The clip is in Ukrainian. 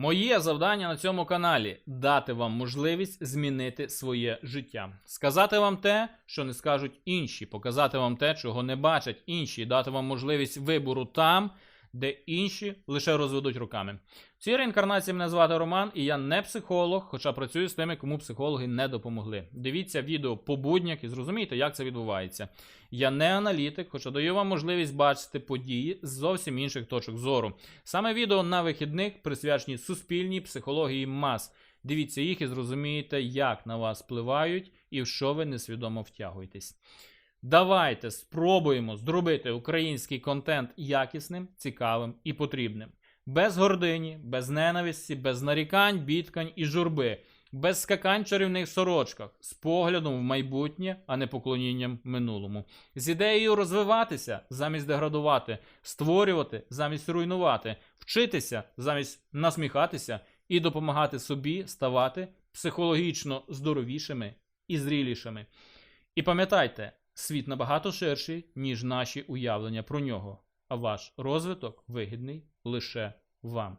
Моє завдання на цьому каналі дати вам можливість змінити своє життя, сказати вам те, що не скажуть інші, показати вам те, чого не бачать інші, дати вам можливість вибору там, де інші лише розведуть руками. В цій реінкарнації мене звати Роман, і я не психолог, хоча працюю з тими, кому психологи не допомогли. Дивіться відео по буднях і зрозумійте, як це відбувається. Я не аналітик, хоча даю вам можливість бачити події з зовсім інших точок зору. Саме відео на вихідних присвячені суспільній психології мас. Дивіться їх і зрозумієте, як на вас впливають і в що ви несвідомо втягуєтесь. Давайте спробуємо зробити український контент якісним, цікавим і потрібним. Без гордині, без ненависті, без нарікань, бідкань і журби, без скакань чарівних сорочках, з поглядом в майбутнє, а не поклонінням минулому. З ідеєю розвиватися замість деградувати, створювати замість руйнувати, вчитися замість насміхатися і допомагати собі ставати психологічно здоровішими і зрілішими. І пам'ятайте, світ набагато ширший, ніж наші уявлення про нього, а ваш розвиток вигідний лише вам.